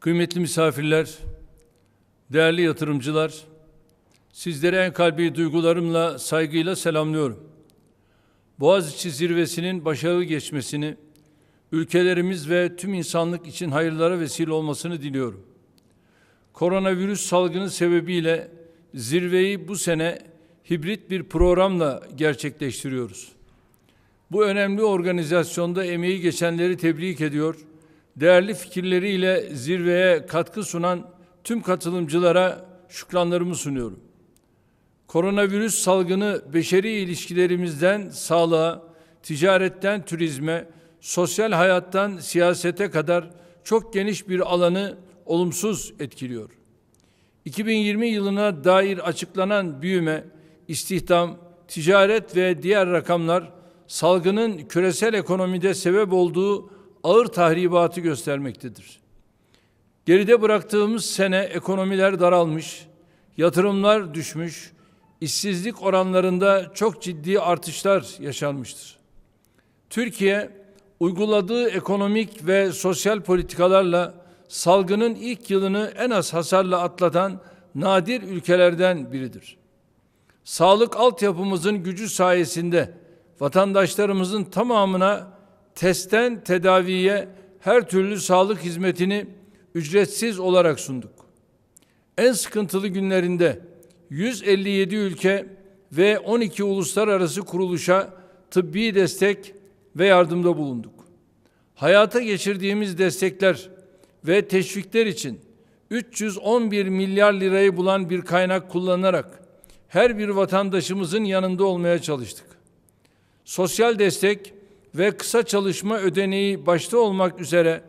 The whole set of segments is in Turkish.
Kıymetli misafirler, değerli yatırımcılar, sizleri en kalbi duygularımla, saygıyla selamlıyorum. Boğaziçi zirvesinin başarılı geçmesini, ülkelerimiz ve tüm insanlık için hayırlara vesile olmasını diliyorum. Koronavirüs salgını sebebiyle zirveyi bu sene hibrit bir programla gerçekleştiriyoruz. Bu önemli organizasyonda emeği geçenleri tebrik ediyor. Değerli fikirleriyle zirveye katkı sunan tüm katılımcılara şükranlarımı sunuyorum. Koronavirüs salgını beşeri ilişkilerimizden sağlığa, ticaretten turizme, sosyal hayattan siyasete kadar çok geniş bir alanı olumsuz etkiliyor. 2020 yılına dair açıklanan büyüme, istihdam, ticaret ve diğer rakamlar salgının küresel ekonomide sebep olduğu ağır tahribatı göstermektedir. Geride bıraktığımız sene ekonomiler daralmış, yatırımlar düşmüş, işsizlik oranlarında çok ciddi artışlar yaşanmıştır. Türkiye uyguladığı ekonomik ve sosyal politikalarla salgının ilk yılını en az hasarla atlatan nadir ülkelerden biridir. Sağlık altyapımızın gücü sayesinde vatandaşlarımızın tamamına testten tedaviye her türlü sağlık hizmetini ücretsiz olarak sunduk. En sıkıntılı günlerinde 157 ülke ve 12 uluslararası kuruluşa tıbbi destek ve yardımda bulunduk. Hayata geçirdiğimiz destekler ve teşvikler için 311 milyar lirayı bulan bir kaynak kullanarak her bir vatandaşımızın yanında olmaya çalıştık. Sosyal destek ve kısa çalışma ödeneği başta olmak üzere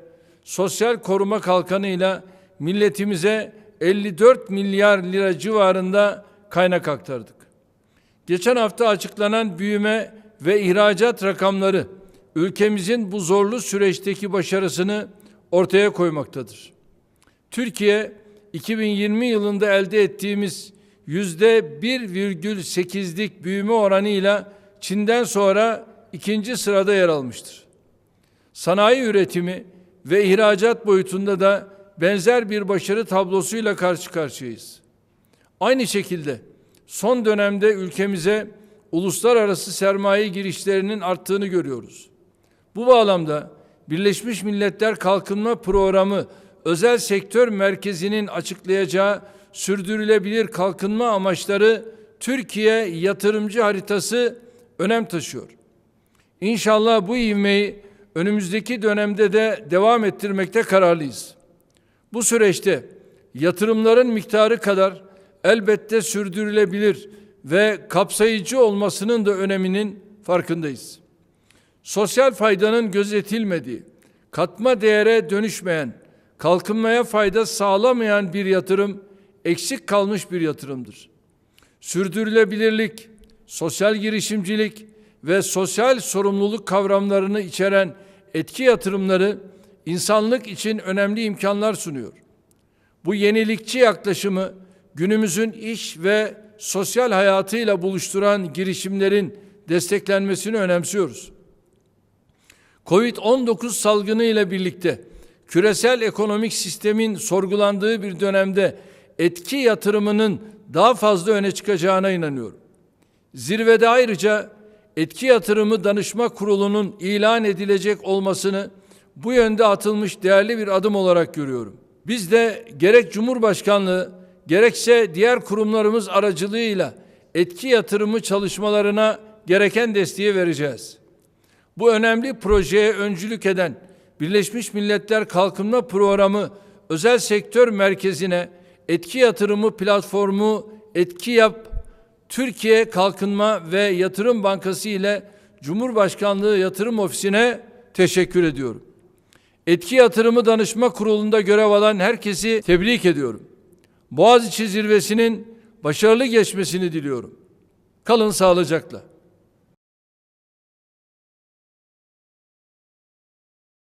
sosyal koruma kalkanıyla milletimize 54 milyar lira civarında kaynak aktardık. Geçen hafta açıklanan büyüme ve ihracat rakamları ülkemizin bu zorlu süreçteki başarısını ortaya koymaktadır. Türkiye 2020 yılında elde ettiğimiz yüzde 1,8'lik büyüme oranıyla Çin'den sonra ikinci sırada yer almıştır. Sanayi üretimi ve ihracat boyutunda da benzer bir başarı tablosuyla karşı karşıyayız. Aynı şekilde son dönemde ülkemize uluslararası sermaye girişlerinin arttığını görüyoruz. Bu bağlamda Birleşmiş Milletler Kalkınma Programı özel sektör merkezinin açıklayacağı sürdürülebilir kalkınma amaçları Türkiye yatırımcı haritası önem taşıyor. İnşallah bu ivmeyi önümüzdeki dönemde de devam ettirmekte kararlıyız. Bu süreçte yatırımların miktarı kadar elbette sürdürülebilir ve kapsayıcı olmasının da öneminin farkındayız. Sosyal faydanın gözetilmediği, katma değere dönüşmeyen, kalkınmaya fayda sağlamayan bir yatırım eksik kalmış bir yatırımdır. Sürdürülebilirlik, sosyal girişimcilik ve sosyal sorumluluk kavramlarını içeren etki yatırımları insanlık için önemli imkanlar sunuyor. Bu yenilikçi yaklaşımı günümüzün iş ve sosyal hayatıyla buluşturan girişimlerin desteklenmesini önemsiyoruz. Covid-19 salgını ile birlikte küresel ekonomik sistemin sorgulandığı bir dönemde etki yatırımının daha fazla öne çıkacağına inanıyorum. Zirvede ayrıca etki yatırımı danışma kurulunun ilan edilecek olmasını bu yönde atılmış değerli bir adım olarak görüyorum. Biz de gerek Cumhurbaşkanlığı gerekse diğer kurumlarımız aracılığıyla etki yatırımı çalışmalarına gereken desteği vereceğiz. Bu önemli projeye öncülük eden Birleşmiş Milletler Kalkınma Programı özel sektör merkezine etki yatırımı platformu Etki Yap Türkiye Kalkınma ve Yatırım Bankası ile Cumhurbaşkanlığı Yatırım Ofisi'ne teşekkür ediyorum. Etki Yatırımı Danışma Kurulu'nda görev alan herkesi tebrik ediyorum. Boğaziçi Zirvesi'nin başarılı geçmesini diliyorum. Kalın sağlıcakla.